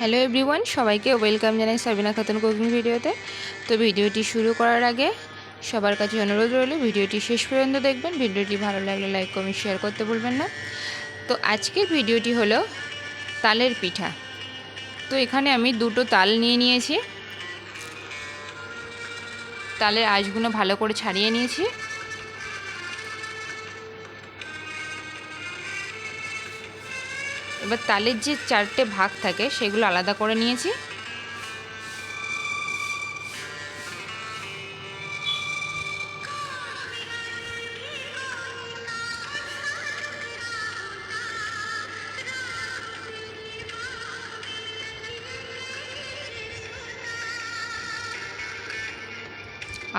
Hello everyone, সবাইকে welcome জানাই Sabina Khatun cooking ভিডিওতে। তো ভিডিওটি শুরু করার আগে সবার কাছে অনুরোধ রইল, ভিডিওটি শেষ পর্যন্ত দেখবেন, ভিডিওটি ভালো লাগলে লাইক, কমেন্ট, শেয়ার করতে ভুলবেন না। তো আজকের ভিডিওটি হলো তালের পিঠা। তো এখানে আমি দুটো তাল নিয়ে নিয়েছি। তালের আঁশগুলো ভালো করে ছাড়িয়ে নিয়েছি। এবার তালের যে চারটে ভাগ থাকে সেগুলো আলাদা করে নিয়েছি।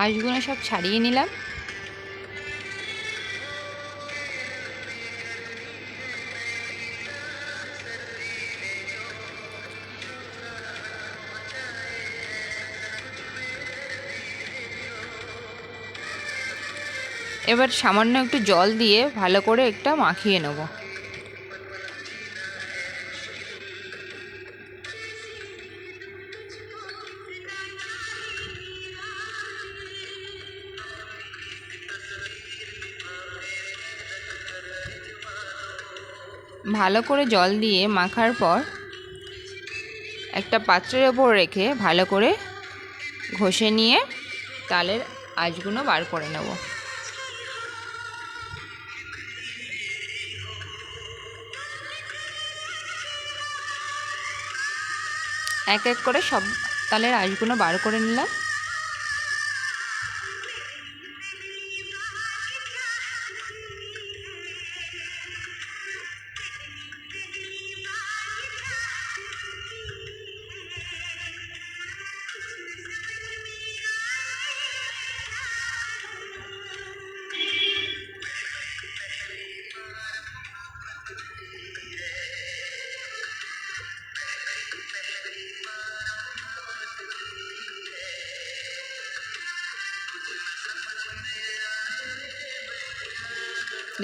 আঁশগুলো সব ছাড়িয়ে নিলাম। এবার সামান্য একটু জল দিয়ে ভালো করে একটা মাখিয়ে নেব। ভালো করে জল দিয়ে মাখার পর একটা পাত্রের ওপর রেখে ভালো করে ঘষে নিয়ে তালের আঁশগুলো বার করে নেব। এক এক করে সব তালের আঁশগুলো বার করে নিলাম।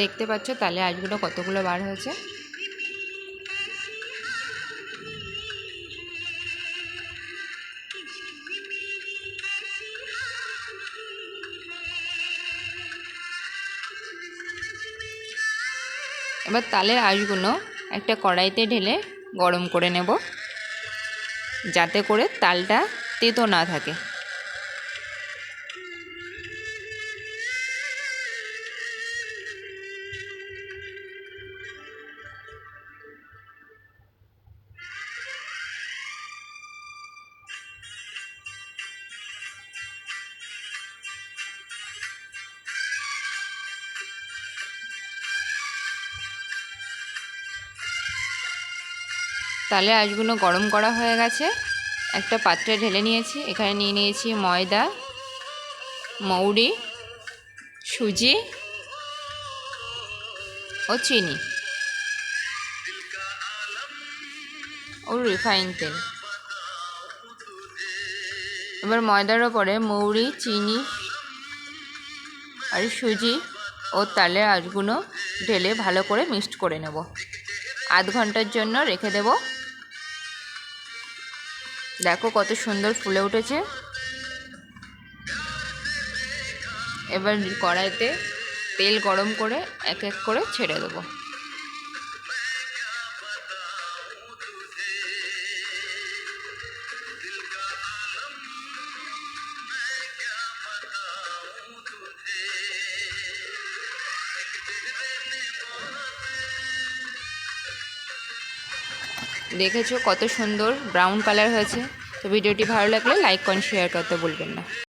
দেখতে পাচ্ছ, তালে আঁশগুলো কতগুলো বার হয়েছে? এবার তালের আঁশগুলো একটা কড়াইতে ঢেলে গরম করে নেব, যাতে করে তালটা তেতো না থাকে। তালে আঁশগুলো গরম করা হয়ে গেছে। একটা পাত্রে ঢেলে নিয়েছি। এখানে নিয়ে নিয়েছি ময়দা, মৌরি, সুজি ও চিনি। ও রিফাইন তেল। এবার ময়দার ওপরে মৌরি, চিনি আর সুজি ও তালের আঁশগুলো ঢেলে ভালো করে মিক্সড করে নেব। আধ ঘণ্টার জন্য রেখে দেব। দেখো কত সুন্দর ফুলে উঠেছে। এবার কড়াইতে তেল গরম করে এক এক করে ছেড়ে দেবো। দেখেছ কত সুন্দর ব্রাউন কালার হয়েছে। তো ভিডিওটি ভালো লাগলে লাইক করেন শেয়ার করতে ভুলবেন না।